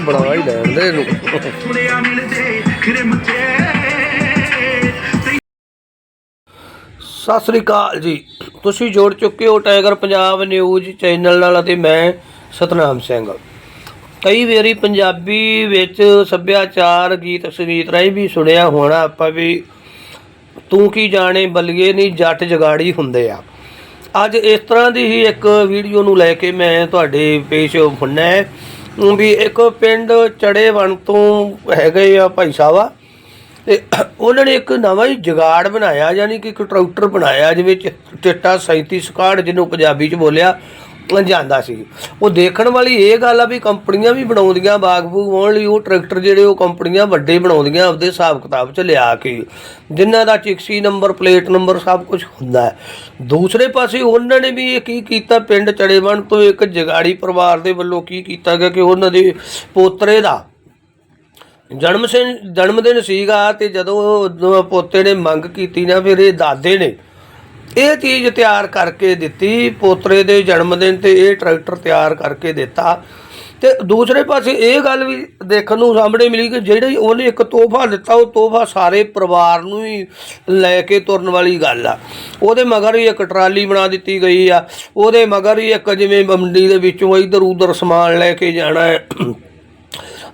ਬੜੀ ਹੀ ਲੈਣ ਦੇ ਇਹਨੂੰ। ਸਤਿ ਸ੍ਰੀ ਅਕਾਲ ਜੀ। ਤੁਸੀਂ ਜੁੜ ਚੁੱਕੇ ਹੋ ਟਾਈਗਰ ਪੰਜਾਬ ਨਿਊਜ਼ ਚੈਨਲ ਨਾਲ ਅਤੇ ਮੈਂ ਸਤਨਾਮ ਸਿੰਘ। ਕਈ ਵਾਰੀ ਪੰਜਾਬੀ ਵਿੱਚ ਸੱਭਿਆਚਾਰ, ਗੀਤ, ਸੰਗੀਤ ਰਾਹੀਂ ਵੀ ਸੁਣਿਆ ਹੋਣਾ ਆਪਾਂ ਵੀ ਤੂੰ ਕੀ ਜਾਣੇ ਬਲੀਏ ਨਹੀਂ ਜੱਟ ਜਗਾੜੀ ਹੁੰਦੇ ਆ। ਅੱਜ ਇਸ ਤਰ੍ਹਾਂ ਦੀ ਹੀ ਇੱਕ ਵੀਡੀਓ ਨੂੰ ਲੈ ਕੇ ਮੈਂ ਤੁਹਾਡੇ ਪੇਸ਼ ਹੁੰਨਾ ਹੈ। ਵੀ ਇੱਕ ਪਿੰਡ ਚੜੇਵਣ ਤੋਂ ਹੈਗੇ ਆ ਭਾਈ ਸਾਹਿਬਾ ਤੇ ਉਹਨਾਂ ਨੇ ਇੱਕ ਨਵਾਂ ਹੀ ਜਗਾੜ ਬਣਾਇਆ, ਯਾਨੀ ਕਿ ਇੱਕ ਟਰੈਕਟਰ ਬਣਾਇਆ ਜਿਵੇਂ ਚਿੱਟਾ 37 ਸਕਾੜ ਜਿਹਨੂੰ ਪੰਜਾਬੀ ਚ ਬੋਲਿਆ ਜਾਂਦਾ ਸੀ। ਉਹ ਦੇਖਣ ਵਾਲੀ ਇਹ ਗੱਲ ਆ ਵੀ ਕੰਪਨੀਆਂ ਵੀ ਬਣਾਉਂਦੀਆਂ ਬਾਗਬੂਗ ਵਾਉਣ ਲਈ ਉਹ ਟਰੈਕਟਰ ਜਿਹੜੇ ਉਹ ਕੰਪਨੀਆਂ ਵੱਡੇ ਬਣਾਉਂਦੀਆਂ ਆਪਦੇ ਹਿਸਾਬ ਕਿਤਾਬ ਚ ਲਿਆ ਕੇ। ਜਿਨ੍ਹਾਂ ਦਾ ਚਿਕਸੀ ਨੰਬਰ, ਪਲੇਟ ਨੰਬਰ ਸਭ ਕੁਝ ਹੁੰਦਾ ਹੈ। ਦੂਸਰੇ ਪਾਸੇ ਉਹਨਾਂ ਨੇ ਵੀ ਇਹ ਕੀ ਕੀਤਾ, ਪਿੰਡ ਚੜੇਵਣ ਤੋਂ ਇੱਕ ਜਗਾੜੀ ਪਰਿਵਾਰ ਦੇ ਵੱਲੋਂ ਕੀ ਕੀਤਾ ਗਿਆ ਕਿ ਉਹਨਾਂ ਦੇ ਪੋਤਰੇ ਦਾ ਜਨਮ ਦਿਨ ਜਨਮ ਦਿਨ ਸੀਗਾ ਤੇ ਜਦੋਂ ਪੋਤੇ ਨੇ ਮੰਗ ਕੀਤੀ ਨਾ, ਫਿਰ ਇਹ ਦਾਦੇ ਨੇ ਇਹ ਚੀਜ਼ ਤਿਆਰ ਕਰਕੇ ਦਿੱਤੀ, ਪੋਤਰੇ ਦੇ ਜਨਮ ਦਿਨ ਤੇ ਇਹ ਟਰੈਕਟਰ ਤਿਆਰ ਕਰਕੇ ਦਿੱਤਾ। ਤੇ ਦੂਸਰੇ ਪਾਸੇ ਇਹ ਗੱਲ ਵੀ ਦੇਖਣ ਨੂੰ ਸਾਹਮਣੇ ਮਿਲੀ ਕਿ ਜਿਹੜੀ ਉਹਨੇ ਇੱਕ ਤੋਹਫਾ ਦਿੱਤਾ, ਉਹ ਤੋਹਫਾ ਸਾਰੇ ਪਰਿਵਾਰ ਨੂੰ ਹੀ ਲੈ ਕੇ ਤੁਰਨ ਵਾਲੀ ਗੱਲ ਆ। ਉਹਦੇ ਮਗਰ ਹੀ ਇੱਕ ਟਰਾਲੀ ਬਣਾ ਦਿੱਤੀ ਗਈ ਆ। ਉਹਦੇ ਮਗਰ ਹੀ ਇੱਕ ਜਿਵੇਂ ਮੰਡੀ ਦੇ ਵਿੱਚੋਂ ਇਧਰ ਉਧਰ ਸਮਾਨ ਲੈ ਕੇ ਜਾਣਾ ਹੈ।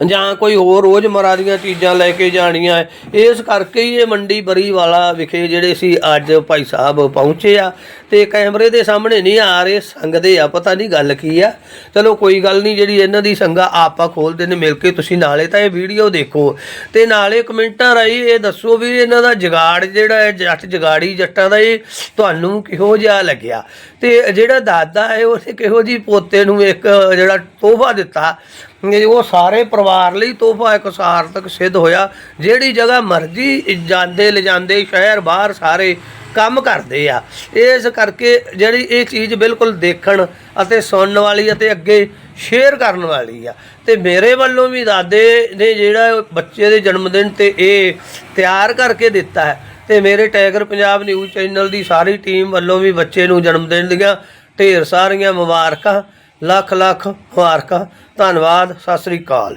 ਜਾਂ ਕੋਈ ਹੋਰ ਰੋਜ਼ਮਰਾ ਦੀਆਂ ਚੀਜ਼ਾਂ ਲੈ ਕੇ ਜਾਣੀਆਂ ਇਸ ਕਰਕੇ ਹੀ ਇਹ ਮੰਡੀ ਬਰੀ ਵਾਲਾ ਵਿਖੇ ਜਿਹੜੇ ਸੀ ਅੱਜ ਭਾਈ ਸਾਹਿਬ ਪਹੁੰਚੇ ਆ ਤੇ ਕੈਮਰੇ ਦੇ ਸਾਹਮਣੇ ਨਹੀਂ ਆ ਰਹੇ, ਸੰਗਦੇ ਆ, ਪਤਾ ਨਹੀਂ ਗੱਲ ਕੀ ਆ। ਚਲੋ ਕੋਈ ਗੱਲ ਨਹੀਂ, ਜਿਹੜੀ ਇਹਨਾਂ ਦੀ ਸੰਗਾ ਆਪਾਂ ਖੋਲਦੇ ਨੇ ਮਿਲ ਕੇ, ਤੁਸੀਂ ਨਾਲੇ ਤਾਂ ਇਹ ਵੀਡੀਓ ਦੇਖੋ। ਤੇ ਨਾਲੇ ਕਮੈਂਟਾਂ ਰਾਹੀਂ ਇਹ ਦੱਸੋ ਵੀ ਇਹਨਾਂ ਦਾ ਜਗਾੜ ਜਿਹੜਾ ਹੈ, ਜੱਟ ਜਗਾੜੀ ਜੱਟਾਂ ਦਾ ਇਹ ਤੁਹਾਨੂੰ ਕਿਹੋ ਜਿਹਾ ਲੱਗਿਆ? ਤੇ ਜਿਹੜਾ ਦਾਦਾ ਹੈ, ਉਹਨੇ ਕਿਹੋ ਜੀ ਪੋਤੇ ਨੂੰ ਇੱਕ ਜਿਹੜਾ ਤੋਹਫਾ ਦਿੱਤਾ? ਉਹ ਸਾਰੇ ਪਰਿਵਾਰ ਲਈ ਤੋਹਫਾ ਇੱਕ ਸਾਰਥਕ ਸਿੱਧ ਹੋਇਆ, ਜਿਹੜੀ ਜਗ੍ਹਾ ਮਰਜ਼ੀ ਜਾਂਦੇ, ਲਿਜਾਂਦੇ, ਸ਼ਹਿਰ, ਬਾਹਰ ਸਾਰੇ ਕੰਮ ਕਰਦੇ ਆ। ਇਸ ਕਰਕੇ ਜਿਹੜੀ ਇਹ ਚੀਜ਼ ਬਿਲਕੁਲ ਦੇਖਣ ਅਤੇ ਸੁਣਨ ਵਾਲੀ ਅਤੇ ਅੱਗੇ ਸ਼ੇਅਰ ਕਰਨ ਵਾਲੀ ਆ। ਤੇ ਮੇਰੇ ਵੱਲੋਂ ਵੀ ਦਾਦੇ ਨੇ ਜਿਹੜਾ ਬੱਚੇ ਦੇ ਜਨਮ ਦਿਨ ਤੇ ਇਹ ਤਿਆਰ ਕਰਕੇ ਦਿੱਤਾ ਹੈ। ਤੇ ਮੇਰੇ ਟਾਈਗਰ ਪੰਜਾਬ ਨਿਊਜ਼ ਚੈਨਲ ਦੀ ਸਾਰੀ ਟੀਮ ਵੱਲੋਂ ਵੀ ਬੱਚੇ ਨੂੰ ਜਨਮ ਦਿਨ ਦੀਆਂ ਢੇਰ ਸਾਰੀਆਂ ਮੁਬਾਰਕਾਂ ਲੱਖ ਲੱਖ ਮੁਬਾਰਕਾਂ। ਧੰਨਵਾਦ ਸਤਿ ਸ੍ਰੀ ਅਕਾਲ।